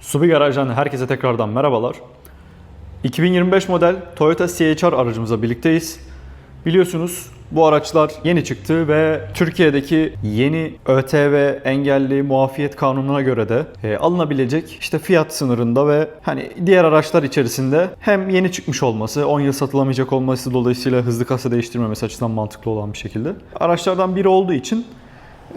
Subi Garaj'dan herkese tekrardan merhabalar. 2025 model Toyota CHR aracımıza birlikteyiz. Biliyorsunuz bu araçlar yeni çıktı ve Türkiye'deki yeni ÖTV engelli muafiyet kanununa göre de e, alınabilecek işte fiyat sınırında ve hani diğer araçlar içerisinde hem yeni çıkmış olması, 10 yıl satılamayacak olması dolayısıyla hızlı kasa değiştirmemesi açısından mantıklı olan bir şekilde. Araçlardan biri olduğu için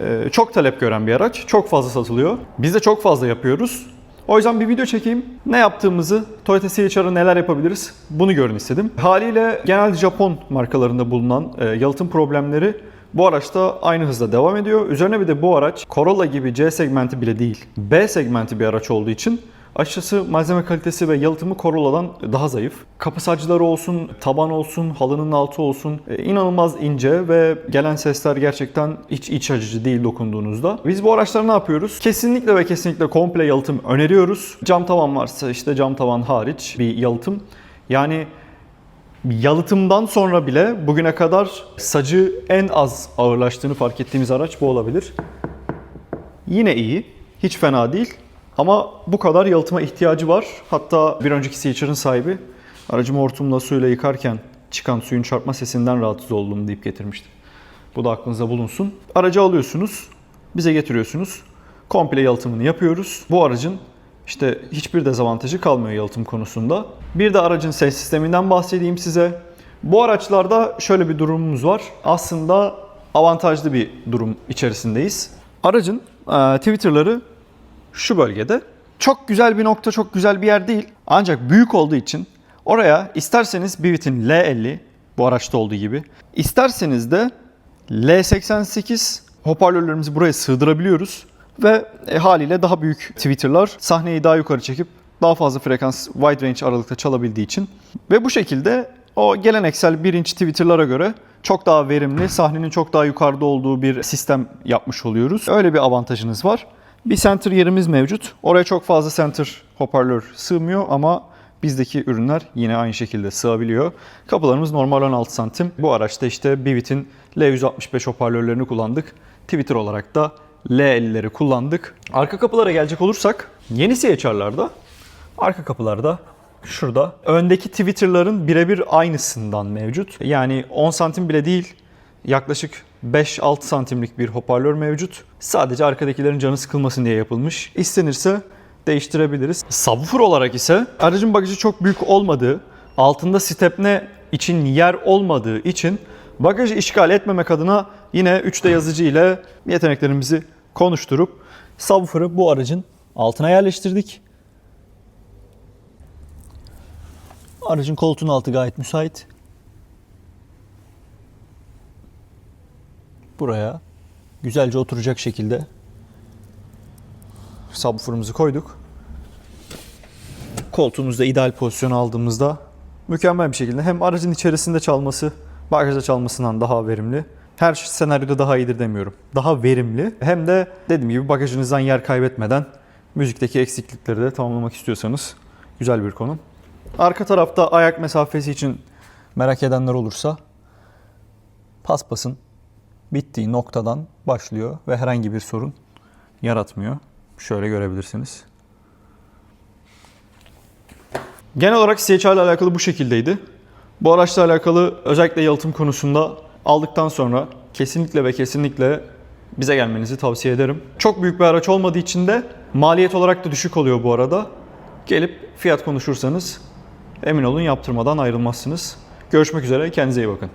ee, çok talep gören bir araç. Çok fazla satılıyor. Biz de çok fazla yapıyoruz. O yüzden bir video çekeyim. Ne yaptığımızı, Toyota CHR'a neler yapabiliriz bunu görün istedim. Haliyle genelde Japon markalarında bulunan e, yalıtım problemleri bu araçta aynı hızda devam ediyor. Üzerine bir de bu araç Corolla gibi C segmenti bile değil, B segmenti bir araç olduğu için Açıkçası malzeme kalitesi ve yalıtımı Corolla'dan daha zayıf. Kapı sacları olsun, taban olsun, halının altı olsun e, inanılmaz ince ve gelen sesler gerçekten hiç iç açıcı değil dokunduğunuzda. Biz bu araçları ne yapıyoruz? Kesinlikle ve kesinlikle komple yalıtım öneriyoruz. Cam tavan varsa işte cam tavan hariç bir yalıtım. Yani yalıtımdan sonra bile bugüne kadar sacı en az ağırlaştığını fark ettiğimiz araç bu olabilir. Yine iyi, hiç fena değil. Ama bu kadar yalıtıma ihtiyacı var. Hatta bir önceki CHR'ın sahibi aracımı hortumla suyla yıkarken çıkan suyun çarpma sesinden rahatsız oldum deyip getirmişti. Bu da aklınıza bulunsun. Aracı alıyorsunuz, bize getiriyorsunuz. Komple yalıtımını yapıyoruz. Bu aracın işte hiçbir dezavantajı kalmıyor yalıtım konusunda. Bir de aracın ses sisteminden bahsedeyim size. Bu araçlarda şöyle bir durumumuz var. Aslında avantajlı bir durum içerisindeyiz. Aracın e, Twitter'ları şu bölgede. Çok güzel bir nokta, çok güzel bir yer değil. Ancak büyük olduğu için oraya isterseniz Bivit'in L50 bu araçta olduğu gibi, isterseniz de L88 hoparlörlerimizi buraya sığdırabiliyoruz ve e, haliyle daha büyük tweeterlar sahneyi daha yukarı çekip daha fazla frekans wide range aralıkta çalabildiği için ve bu şekilde o geleneksel 1 inç tweeterlara göre çok daha verimli, sahnenin çok daha yukarıda olduğu bir sistem yapmış oluyoruz. Öyle bir avantajınız var. Bir center yerimiz mevcut. Oraya çok fazla center hoparlör sığmıyor ama bizdeki ürünler yine aynı şekilde sığabiliyor. Kapılarımız normal 16 santim. Bu araçta işte Bivit'in L165 hoparlörlerini kullandık. Twitter olarak da L50'leri kullandık. Arka kapılara gelecek olursak yeni CHR'larda arka kapılarda şurada öndeki Twitter'ların birebir aynısından mevcut. Yani 10 santim bile değil yaklaşık 5-6 santimlik bir hoparlör mevcut. Sadece arkadakilerin canı sıkılmasın diye yapılmış. İstenirse değiştirebiliriz. Subwoofer olarak ise aracın bagajı çok büyük olmadığı, altında stepne için yer olmadığı için bagajı işgal etmemek adına yine 3D yazıcı ile yeteneklerimizi konuşturup subwoofer'ı bu aracın altına yerleştirdik. Aracın koltuğun altı gayet müsait. Buraya güzelce oturacak şekilde subwoofer'ımızı koyduk. Koltuğumuzu da ideal pozisyon aldığımızda mükemmel bir şekilde hem aracın içerisinde çalması, bagajda çalmasından daha verimli. Her senaryoda daha iyidir demiyorum. Daha verimli. Hem de dediğim gibi bagajınızdan yer kaybetmeden müzikteki eksiklikleri de tamamlamak istiyorsanız güzel bir konum. Arka tarafta ayak mesafesi için merak edenler olursa paspasın bittiği noktadan başlıyor ve herhangi bir sorun yaratmıyor. Şöyle görebilirsiniz. Genel olarak CHR ile alakalı bu şekildeydi. Bu araçla alakalı özellikle yalıtım konusunda aldıktan sonra kesinlikle ve kesinlikle bize gelmenizi tavsiye ederim. Çok büyük bir araç olmadığı için de maliyet olarak da düşük oluyor bu arada. Gelip fiyat konuşursanız emin olun yaptırmadan ayrılmazsınız. Görüşmek üzere kendinize iyi bakın.